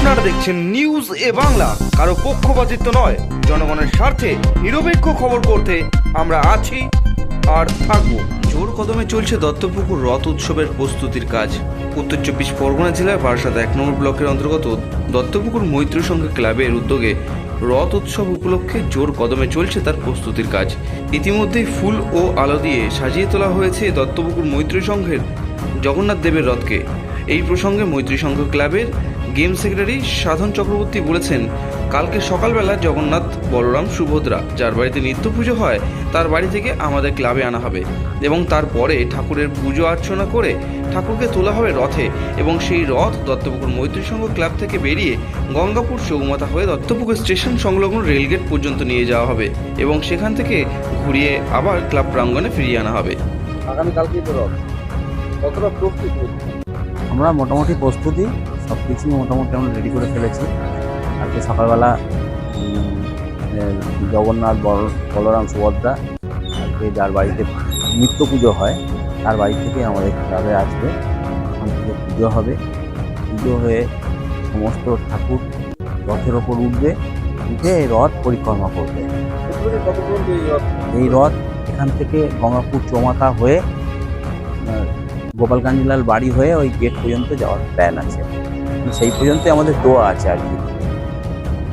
দেখছেন নিউজ এ বাংলা। কারও পক্ষপাতিত্ব নয়, জনগণের স্বার্থে নিরপেক্ষ খবর করতে আমরা আছি আর থাকব। জোর কদমে চলছে দত্তপুকুর রথ উৎসবের প্রস্তুতির কাজ। উত্তর চব্বিশ পরগনা জেলার বারাসাত এক নম্বর ব্লকের অন্তর্গত দত্তপুকুর মৈত্র সংঘ ক্লাবের উদ্যোগে রথ উৎসব উপলক্ষে জোর কদমে চলছে তার প্রস্তুতির কাজ। ইতিমধ্যেই ফুল ও আলো দিয়ে সাজিয়ে তোলা হয়েছে দত্তপুকুর মৈত্রী সংঘের জগন্নাথ দেবের রথকে। এই প্রসঙ্গে মৈত্রী সংঘ ক্লাবের গেম সেক্রেটারি সাধন চক্রবর্তী বলেছেন, কালকে সকালবেলা জগন্নাথ বলরাম সুভদ্রা, যার বাড়িতে নিত্য পুজো হয়, তার বাড়ি থেকে আমাদের ক্লাবে আনা হবে এবং তারপরে ঠাকুরের পুজো অর্চনা করে ঠাকুরকে তোলা হবে রথে এবং সেই রথ দত্তপুকুর মৈত্রী সংঘ ক্লাব থেকে বেরিয়ে গঙ্গাপুর চৌমাথা হয়ে দত্তপুকুর স্টেশন সংলগ্ন রেলগেট পর্যন্ত নিয়ে যাওয়া হবে এবং সেখান থেকে ঘুরিয়ে আবার ক্লাব প্রাঙ্গণে ফিরিয়ে আনা হবে। আগামীকালকে তো রথ। কতটা আমরা মোটামুটি প্রস্তুতি সব কিছুই মোটামুটি আমরা রেডি করে ফেলেছি। আজকে সকালবেলা জগন্নাথ, বল- বলরাম, সুভদ্রা, আজকে যার বাড়িতে নিত্য পুজো হয়, তার বাড়ি থেকে আমাদের ক্লাবে আসবে। ওখান থেকে পুজো হবে। পুজো হয়ে সমস্ত ঠাকুর রথের ওপর উঠবে, উঠে রথ পরিক্রমা করবে। এই রথ এখান থেকে গঙ্গাপুর চৌমাথা হয়ে গোপালগঞ্জলাল বাড়ি হয়ে ওই গেট পর্যন্ত যাওয়ার প্ল্যান আছে। সেই পর্যন্ত আমাদের দোয়া আছে আর কি।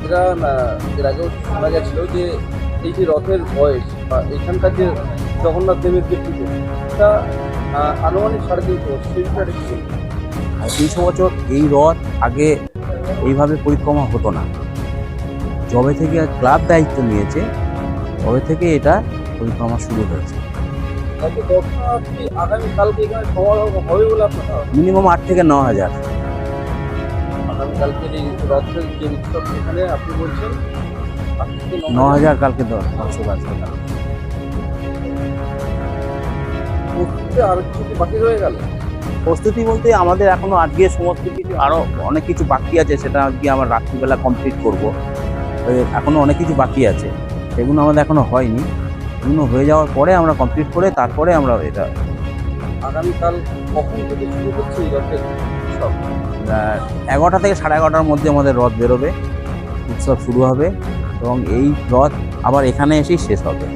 এটা এর আগেও শোনা গেছিল যে এই যে রথের বয়স বা এখানকার যে জগন্নাথ দেবের যে পুজো আহ, আনুমানিক সাড়ে তিনশো বছর সেই বিষয়টা কি তিনশো বছর এই রথ আগে এইভাবে পরিক্রমা হতো না। যবে থেকে ক্লাব দায়িত্ব নিয়েছে তবে থেকে এটা পরিক্রমা শুরু হয়েছে। দর্শনার্থী আগামীকালকে এখানে সমারোহ হবে বলে আপনার মিনিমাম আট থেকে ন হাজার। আগামীকালকের এই রথের যে উৎসব এখানে আপনি বলছেন ন হাজার? কালকে দর্শক আসবে প্রস্তুতি আর কিছু বাকি রয়ে গেল? প্রস্তুতি বলতে আমাদের এখনও আজকে সমস্ত কিছু আরও অনেক কিছু বাকি আছে সেটা আজকে আমরা রাত্রিবেলা কমপ্লিট করব। এখনও অনেক কিছু বাকি আছে। সেগুলো আমাদের এখনও হয়নি। এগুলো হয়ে যাওয়ার পরে আমরা কমপ্লিট করে তারপরে আমরা এটা আগামীকাল কখন থেকে শুরু হচ্ছে এগারোটা থেকে সাড়ে এগারোটার মধ্যে আমাদের রথ বেরোবে উৎসব শুরু হবে এবং এই রথ আবার এখানে এসেই শেষ হবে।